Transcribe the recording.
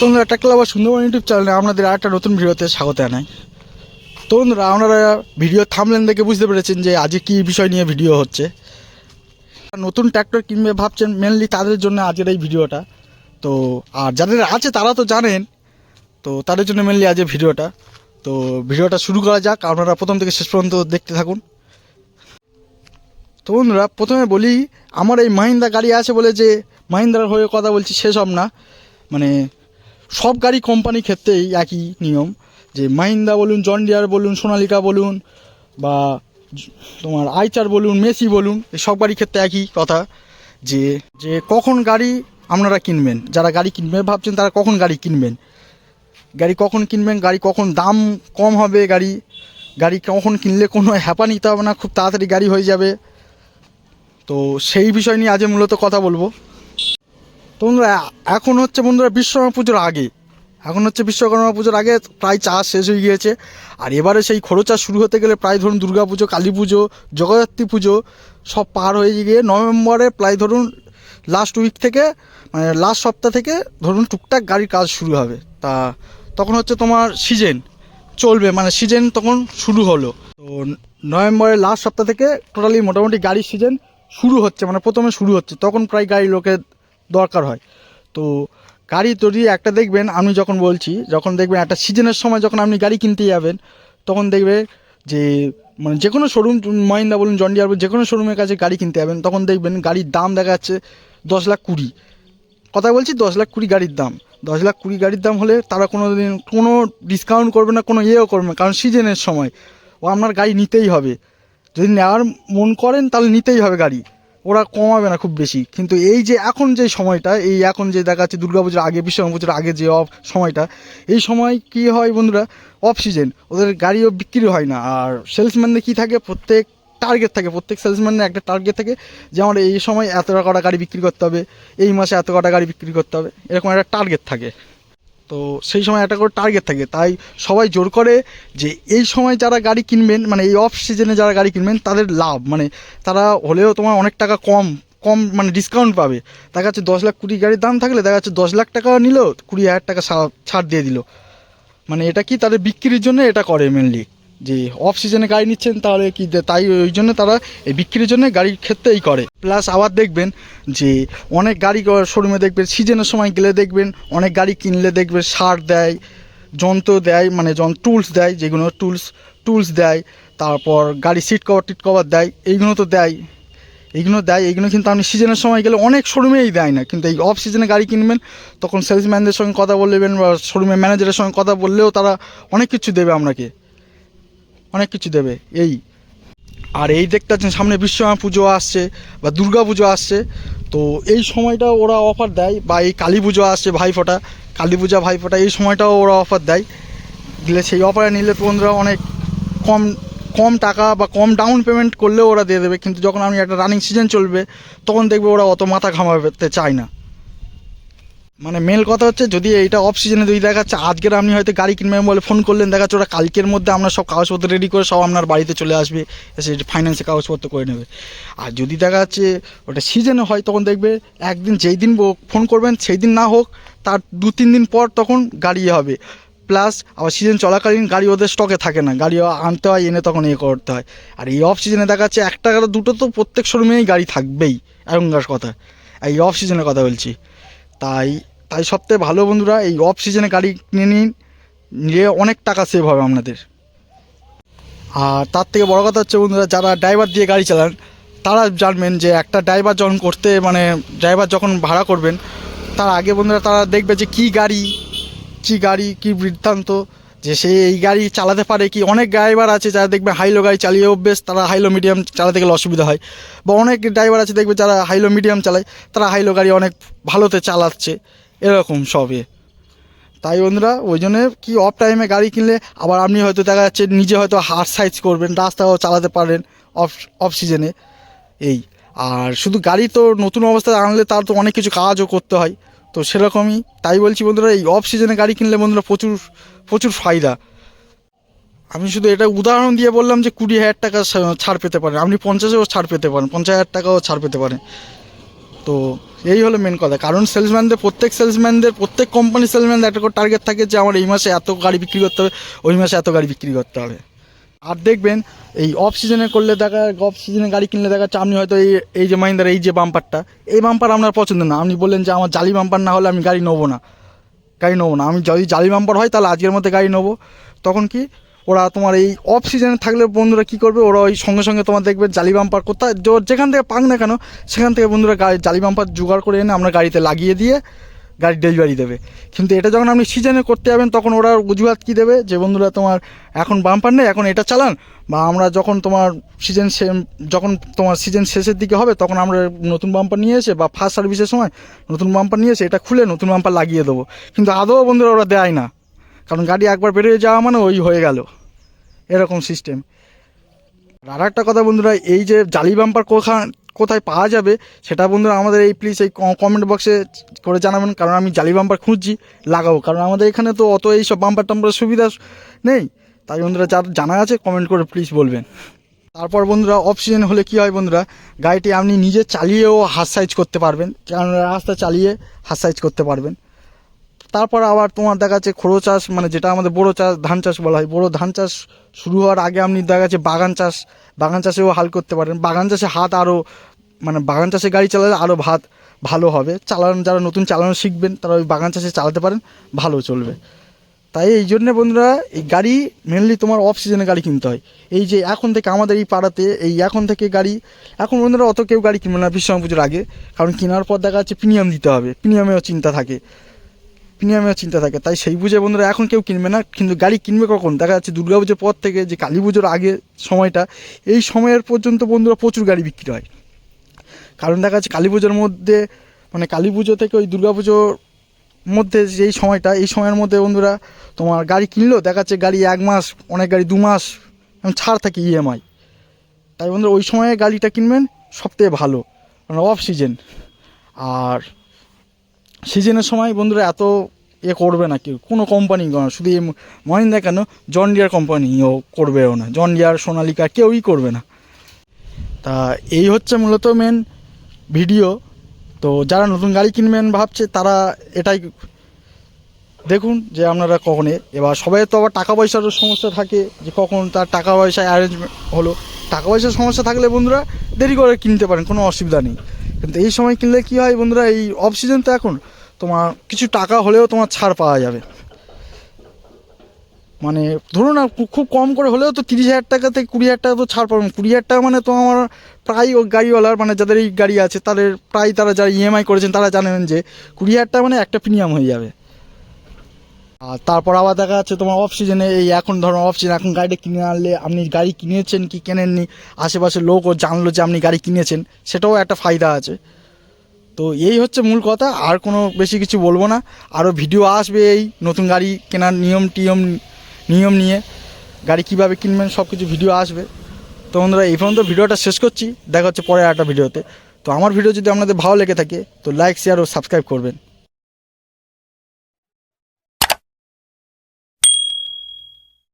তো একটা club Sundarban YouTube চ্যানেলে আপনাদের আর একটা নতুন ভিডিওতে স্বাগত জানাই। তো বন্ধুরা আপনারা ভিডিও থামলেন দেখে বুঝতে পেরেছেন যে আজকে কী বিষয় নিয়ে ভিডিও হচ্ছে। নতুন ট্র্যাক্টর কিনবে ভাবছেন মেনলি তাদের জন্য আজকের এই ভিডিওটা। তো, আর যাদের আছে তারা তো জানেন, তো তাদের জন্য মেনলি আজকের ভিডিওটা। তো ভিডিওটা শুরু করা যাক, আপনারা প্রথম থেকে শেষ পর্যন্ত দেখতে থাকুন। তো বন্ধুরা প্রথমে বলি, আমার এই মাহিন্দা গাড়ি আছে বলে যে মাহিন্দ্রার হয়ে কথা বলছি, সেসব না। মানে সব গাড়ি কোম্পানির ক্ষেত্রেই একই নিয়ম, যে মাহিন্দা বলুন জন ডিয়ার বলুন সোনালিকা বলুন, বা তোমার আইচার বলুন মেসি বলুন সব গাড়ির ক্ষেত্রে একই কথা, যে যে কখন গাড়ি আপনারা কিনবেন, যারা গাড়ি কিনবেন ভাবছেন তারা কখন গাড়ি কিনবেন। গাড়ি কখন কিনবেন, গাড়ি কখন দাম কম হবে গাড়ি গাড়ি কখন কিনলে কোনো হ্যাপা নিতে হবে না, খুব তাড়াতাড়ি গাড়ি হয়ে যাবে। তো সেই বিষয় নিয়ে আজ মূলত কথা বলব। তো বন্ধুরা এখন হচ্ছে বন্ধুরা বিশ্বকর্মা পুজোর আগে, এখন হচ্ছে বিশ্বকর্মা পুজোর আগে প্রায় চাষ শেষ হয়ে গিয়েছে। আর এবারে সেই খরচা শুরু হতে গেলে প্রায় ধরুন দুর্গা পুজো, কালী পুজো, জগদ্ধাত্রী পুজো সব পার হয়ে গিয়ে নভেম্বরে প্রায় ধরুন লাস্ট উইক থেকে মানে লাস্ট সপ্তাহ থেকে ধরুন টুকটাক গাড়ির কাজ শুরু হবে। তা তখন হচ্ছে তোমার সিজন চলবে মানে সিজন তখন শুরু হলো। তো নভেম্বরের লাস্ট সপ্তাহ থেকে টোটালি মোটামুটি গাড়ির সিজন শুরু হচ্ছে মানে প্রথমে শুরু হচ্ছে। তখন প্রায় গাড়ি লোকের দরকার হয়। তো গাড়ি তৈরি একটা দেখবেন, আমি যখন বলছি, যখন দেখবেন একটা সিজনের সময় যখন আপনি গাড়ি কিনতে যাবেন, তখন দেখবে যে মানে যে কোনো শোরুম মহিন্দা বলুন জন্ডিয়ার বলুন যে কোনো শোরুমের কাছে গাড়ি কিনতে যাবেন, তখন দেখবেন গাড়ির দাম দেখা যাচ্ছে দশ লাখ কুড়ি। কথা বলছি দশ লাখ কুড়ি গাড়ির দাম। দশ লাখ কুড়ি গাড়ির দাম হলে তারা কোনো দিন কোনো ডিসকাউন্ট করবে না, কোনো ইয়েও করবে না, কারণ সিজনের সময়। ও আপনার গাড়ি নিতেই হবে। যদি নেওয়ার মন করেন তাহলে নিতেই হবে গাড়ি। ওরা কমাবে না খুব বেশি। কিন্তু এই যে এখন যে সময়টা, এই এখন যে দেখা যাচ্ছে দুর্গাপুজোর আগে বিশ্বকর্মা পুজোর আগে যে অফ সময়টা, এই সময় কি হয় বন্ধুরা? অফ সিজন ওদের গাড়িও বিক্রি হয় না। আর সেলসম্যানদের কী থাকে? প্রত্যেক টার্গেট থাকে, প্রত্যেক সেলসম্যানের একটা টার্গেট থাকে যে আমার এই সময় এত কটা গাড়ি বিক্রি করতে হবে, এই মাসে এত কটা গাড়ি বিক্রি করতে হবে। এরকম একটা টার্গেট থাকে। তো সেই সময় একটা করে টার্গেট থাকে। তাই সবাই জোর করে যে এই সময় যারা গাড়ি কিনবেন মানে এই অফ সিজনে যারা গাড়ি কিনবেন, তাদের লাভ। মানে তারা হলেও তোমার অনেক টাকা কম কম মানে ডিসকাউন্ট পাবে। দেখা যাচ্ছে দশ লাখ কুড়ি গাড়ির দাম থাকলে দেখা যাচ্ছে দশ লাখ টাকা নিল, কুড়ি হাজার টাকা ছাড় দিয়ে দিল। মানে এটা কি তাদের বিক্রির জন্য এটা করে মেনলি যে অফ সিজনে গাড়ি নিচ্ছেন, তাহলে কি তাই ওই জন্য তারা এই বিক্রির জন্য গাড়ির ক্ষেত্রেই করে। প্লাস আবার দেখবেন যে অনেক গাড়ি শোরুমে দেখবেন সিজনের সময় গেলে দেখবেন অনেক গাড়ি কিনলে দেখবেন সার দেয়, যন্ত্র দেয় মানে যন টুলস দেয়, যেগুলো টুলস টুলস দেয়, তারপর গাড়ি সিট কভার টিট কভার দেয়, এইগুলো তো দেয়। এইগুলো দেয়, এইগুলো কিন্তু আপনি সিজনের সময় গেলে অনেক শোরুমেই দেয় না। কিন্তু এই অফ সিজনে গাড়ি কিনবেন, তখন সেলসম্যানদের সঙ্গে কথা বলবেন বা শোরুমের ম্যানেজারের সঙ্গে কথা বললেও তারা অনেক কিছু দেবে আপনাকে। অনেক কিছু দেবে, এই। আর এই দেখতে পাচ্ছেন সামনে বিশ্বকর্মা পুজো আসছে বা দুর্গা পুজো আসছে। তো এই সময়টা ওরা অফার দেয় বা এই কালী পুজো আসছে ভাইফোঁটা কালী পূজা ভাইফোঁটা এই সময়টাও ওরা অফার দেয়। দিলে সেই অফারে নিলে বন্ধুরা অনেক কম কম টাকা বা কম ডাউন পেমেন্ট করলেও ওরা দিয়ে দেবে। কিন্তু যখন আপনি একটা রানিং সিজন চলবে, তখন দেখবে ওরা অত মাথা ঘামাতে চায় না। মানে মেল কথা হচ্ছে যদি এইটা অফ সিজনে যদি দেখা যাচ্ছে, আজকের আপনি হয়তো গাড়ি কিনবেন বলে ফোন করলেন, দেখা যাচ্ছে ওরা কালকের মধ্যে আপনার সব কাগজপত্র রেডি করে সব আপনার বাড়িতে চলে আসবে, এসে ফাইন্যান্সে কাগজপত্র করে নেবে। আর যদি দেখা যাচ্ছে ওটা সিজনে হয়, তখন দেখবে একদিন যেই দিন ফোন করবেন, সেই দিন না হোক, তার দু তিন দিন পর তখন গাড়ি হবে। প্লাস আবার সিজন চলাকালীন গাড়ি ওদের স্টকে থাকে না, গাড়ি আনতে হয়, এনে তখন ইয়ে করতে হয়। আর এই অফ সিজনে দেখা যাচ্ছে একটা দুটো তো প্রত্যেক শোরুমেই গাড়ি থাকবেই, এখনকার কথা। এই অফ সিজনের কথা বলছি। তাই তাই সবথেকে ভালো বন্ধুরা এই অফ সিজনে গাড়ি কিনে নিন নিয়ে অনেক টাকা সেভ হবে আপনাদের। আর তার থেকে বড় কথা হচ্ছে বন্ধুরা, যারা ড্রাইভার দিয়ে গাড়ি চালান, তারা জানবেন যে একটা ড্রাইভার যখন করতে মানে ড্রাইভার যখন ভাড়া করবেন, তার আগে বন্ধুরা তারা দেখবে যে কী গাড়ি কী গাড়ি, কী বৃত্তান্ত, যে সে এই গাড়ি চালাতে পারে কি। অনেক ড্রাইভার আছে যারা দেখবে হাইলো গাড়ি চালিয়ে অভ্যেস, তারা হাইলো মিডিয়াম চালাতে গেলে অসুবিধা হয়। বা অনেক ড্রাইভার আছে দেখবে যারা হাইলো মিডিয়াম চালায়, তারা হাইলো গাড়ি অনেক ভালোতে চালাচ্ছে। এরকম সবে তাই বন্ধুরা, ওই জন্য কি অফ টাইমে গাড়ি কিনলে আবার আপনি হয়তো দেখা যাচ্ছে নিজে হয়তো হার সাইজ করবেন, রাস্তাও চালাতে পারেন অফ অফ সিজনে এই, আর শুধু গাড়ি তো নতুন অবস্থায় আনলে তার তো অনেক কিছু কাজও করতে হয়। তো সেরকমই তাই বলছি বন্ধুরা, এই অফ সিজনে গাড়ি কিনলে বন্ধুরা প্রচুর প্রচুর ফায়দা। আমি শুধু এটা উদাহরণ দিয়ে বললাম যে কুড়ি হাজার টাকা ছাড় পেতে পারেন। আপনি পঞ্চাশেও ছাড় পেতে পারেন, পঞ্চাশ হাজার টাকাও ছাড় পেতে পারেন। তো এই হলো মেন কথা। কারণ সেলসম্যানদের প্রত্যেক সেলসম্যানদের প্রত্যেক কোম্পানি সেলসম্যানদের একটা করে টার্গেট থাকে যে আমার এই মাসে এত গাড়ি বিক্রি করতে হবে, ওই মাসে এত গাড়ি বিক্রি করতে হবে। আর দেখবেন, এই অফ সিজনে করলে দেখা অফ সিজনে গাড়ি কিনলে দেখা যাচ্ছে আপনি হয়তো এই এই যে মাহিন্দার, এই যে বাম্পারটা এই বাম্পার আপনার পছন্দ না। আপনি বললেন যে আমার জালি বাম্পার না হলে আমি গাড়ি নেব না। গাড়ি নেব না। আমি যদি জালি বাম্পার হয় তাহলে আজকের মধ্যে গাড়ি নেব। তখন কি? ওরা তোমার এই অফ সিজনে থাকলে বন্ধুরা কী করবে? ওরা ওই সঙ্গে সঙ্গে তোমার দেখবে জালি বাম্পার কোথায় যেখান থেকে পাক না কেন, সেখান থেকে বন্ধুরা গাড়ি জালি বাম্পার জোগাড় করে এনে আমরা গাড়িতে লাগিয়ে দিয়ে গাড়ি ডেলিভারি দেবে। কিন্তু এটা যখন আপনি সিজনে করতে যাবেন, তখন ওরা অজুহাত কী দেবে? যে বন্ধুরা তোমার এখন বাম্পার নেই, এখন এটা চালান। বা আমরা যখন তোমার সিজন যখন তোমার সিজন শেষের দিকে হবে, তখন আমরা নতুন বাম্পার নিয়ে এসে বা ফার্স্ট সার্ভিসের সময় নতুন বাম্পার নিয়ে এসে এটা খুলে নতুন বাম্পার লাগিয়ে দেবো। কিন্তু আদৌ বন্ধুরা ওরা দেয় না। কারণ গাড়ি একবার বেরিয়ে যাওয়া মানে ওই হয়ে গেল। এরকম সিস্টেম আর একটা কথা বন্ধুরা, এই যে জালি বাম্পার কোখান কোথায় পাওয়া যাবে, সেটা বন্ধুরা আমাদের এই প্লিজ এই কমেন্ট বক্সে করে জানাবেন, কারণ আমি জালি বাম্পার খুঁজছি, লাগাবো। কারণ আমাদের এখানে তো অত এই সব বাম্পার টাম্পার সুবিধা নেই। তাই বন্ধুরা, যার জানা আছে কমেন্ট করে প্লিজ বলবেন। তারপর বন্ধুরা অফ সিজন হলে কী হয় বন্ধুরা, গাড়িটি আপনি নিজে চালিয়েও হাত সাইজ করতে পারবেন। কারণ রাস্তা চালিয়ে হাত সাইজ করতে পারবেন। তারপর আবার তোমার দেখা যাচ্ছে খোড়ো চাষ মানে যেটা আমাদের বড়ো চাষ, ধান চাষ বলা হয়। বড়ো ধান চাষ শুরু হওয়ার আগে আপনি দেখা যাচ্ছে বাগান চাষ, বাগান চাষেও হাল করতে পারেন। বাগান চাষে হাত আরও মানে বাগান চাষে গাড়ি চালালে আরও ভাত ভালো হবে। চালানো, যারা নতুন চালানো শিখবেন, তারা ওই বাগান চাষে চালাতে পারেন, ভালো চলবে। তাই এই জন্যে বন্ধুরা, এই গাড়ি মেনলি তোমার অফ সিজনে গাড়ি কিনতে হয়। এই যে এখন থেকে আমাদের এই পাড়াতে, এই এখন থেকে গাড়ি, এখন বন্ধুরা অত কেউ গাড়ি কিনবে না বিশ্বকর্মা পুজোর আগে। কারণ কেনার পর দেখা যাচ্ছে প্রিমিয়াম দিতে হবে। প্রিমিয়ামেও চিন্তা থাকে। প্রিমিয়ামের চিন্তা থাকে। তাই সেই বুঝে বন্ধুরা এখন কেউ কিনবে না, কিন্তু গাড়ি কিনবে কখন? দেখা যাচ্ছে দুর্গা পুজোর পর থেকে যে কালী পুজোর আগে সময়টা, এই সময়ের পর্যন্ত বন্ধুরা প্রচুর গাড়ি বিক্রি হয়। কারণ দেখা যাচ্ছে কালী পুজোর মধ্যে মানে কালী পুজো থেকে ওই দুর্গা পুজোর মধ্যে যেই সময়টা, এই সময়ের মধ্যে বন্ধুরা তোমার গাড়ি কিনলো, দেখা যাচ্ছে গাড়ি এক মাস, অনেক গাড়ি দু মাস ছাড় থাকে ইএমআই তাই বন্ধুরা ওই সময়ে গাড়িটা কিনবেন, সবথেকে ভালো অফ সিজন আর সিজনের সময় বন্ধুরা এত এ করবে না কেউ। কোনো কোম্পানি শুধু এই মহিন্দা কেন? জন ডিয়ার কোম্পানিও করবেও না। জন ডিয়ার সোনালিকা কেউই করবে না। তা এই হচ্ছে মূলত মেন ভিডিও তো যারা নতুন গাড়ি কিনবেন ভাবছে, তারা এটাই দেখুন যে আপনারা কখনে এবার সবাই তো আবার টাকা পয়সারও সমস্যা থাকে যে কখন তার টাকা পয়সা অ্যারেঞ্জমেন্ট হলো। টাকা পয়সার সমস্যা থাকলে বন্ধুরা দেরি করে কিনতে পারেন, কোনো অসুবিধা নেই। কিন্তু এই সময় কিনলে কী হয় বন্ধুরা, এই অফ সিজন তো এখন, তোমার কিছু টাকা হলেও তোমার ছাড় পাওয়া যাবে। মানে ধরুন না, খুব কম করে হলেও তো তিরিশ হাজার টাকা থেকে কুড়ি হাজার টাকা তো ছাড় পাবেন কুড়ি হাজার টাকা মানে তো আমার প্রায় গাড়িওয়ালার মানে যাদের এই গাড়ি আছে, তাদের প্রায় তারা যারা ইএমআই করেছেন, তারা জানেন যে কুড়ি হাজার টাকা মানে একটা প্রিমিয়াম হয়ে যাবে। আর তারপর আবার দেখা যাচ্ছে তোমার অফ সিজনে এই এখন ধরো অফ সিজন এখন গাড়িটা কিনে আনলে আপনি গাড়ি কিনেছেন কি কেনেননি? আশেপাশের লোকও জানলো যে আপনি গাড়ি কিনেছেন, সেটাও একটা ফায়দা আছে। তো এই হচ্ছে মূল কথা, আর কোনো বেশি কিছু বলব না। আরও ভিডিও আসবে এই নতুন গাড়ি কেনার নিয়ম, টিয়ম, নিয়ম নিয়ে। গাড়ি কীভাবে কিনবেন সব কিছু ভিডিও আসবে। তো বন্ধুরা, এই পর্যন্ত ভিডিওটা শেষ করছি। দেখা হচ্ছে পরে একটা ভিডিওতে তো। আমার ভিডিও যদি আপনাদের ভালো লেগে থাকে, তো লাইক শেয়ার ও সাবস্ক্রাইব করবেন।